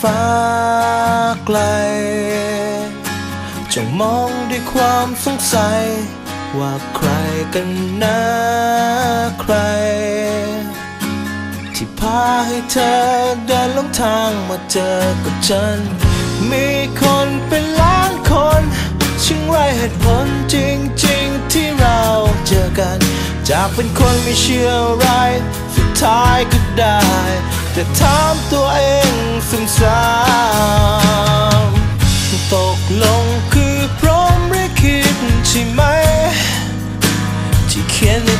ฟ้าไกล จงมองด้วยความสงสัย ว่าใครกันนะใคร ที่พาให้เธอเดินลงทางมาเจอกับฉัน มีคนเป็นล้านคนช่างไรเหตุผลจริง ๆ ที่เราเจอกัน จากเป็นคนไม่เชื่ออะไร สุดท้ายก็ได้ แต่ถามตัวเอง ซ้าตกลงคือพร้อมหรือคิดใช่ไหม ที่เขียนใน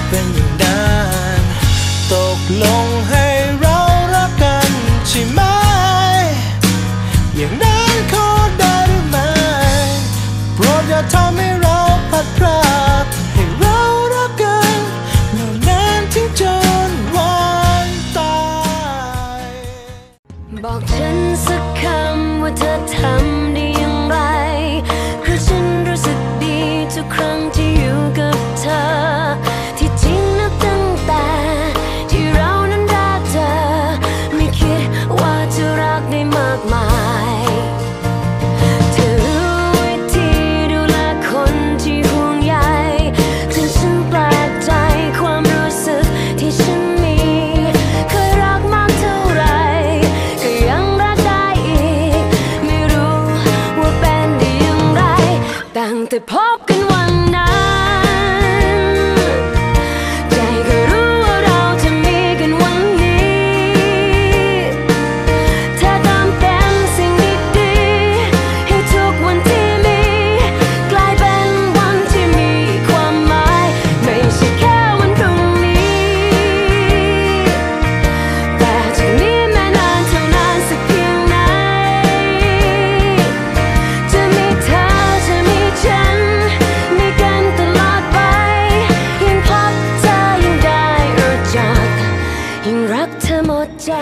ยิ่งรักเธอหมดใจ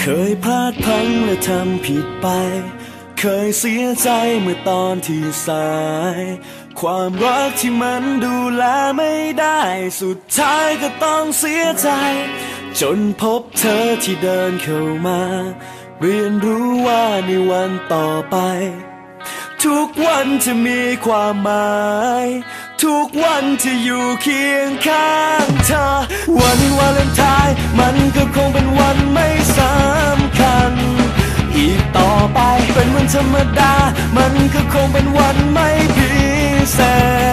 เคยพลาดพลั้งและทำผิดไป เคยเสียใจเมื่อตอนที่สาย ความรักที่มันดูแลไม่ได้ สุดท้ายก็ต้องเสียใจ จนพบเธอที่เดินเข้ามา เรียนรู้ว่าในวันต่อไป ทุกวันจะมีความหมาย ทุกวันที่อยู่เคียงข้างเธอ วันวาเลนไทน์มันก็คงเป็นวันไม่สำคัญ อีกต่อไปเป็นวันธรรมดา มันก็คงเป็นวันไม่พิเศ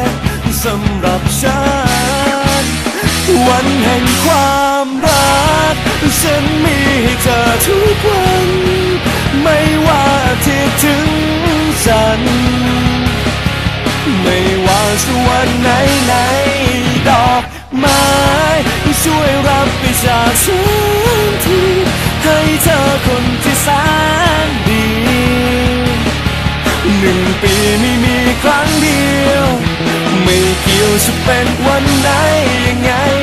ษสำหรับฉัน วันแห่งความรัก ฉันมีให้เธอ ฉัน ไม่ว่าสักวันไหนไหนดอกไม้ช่วยรับไปจากฉันทีให้เธอคนที่แสนดี หนึ่งปีไม่มีครั้งเดียว ไม่เกี่ยวจะเป็นวันไหนยังไง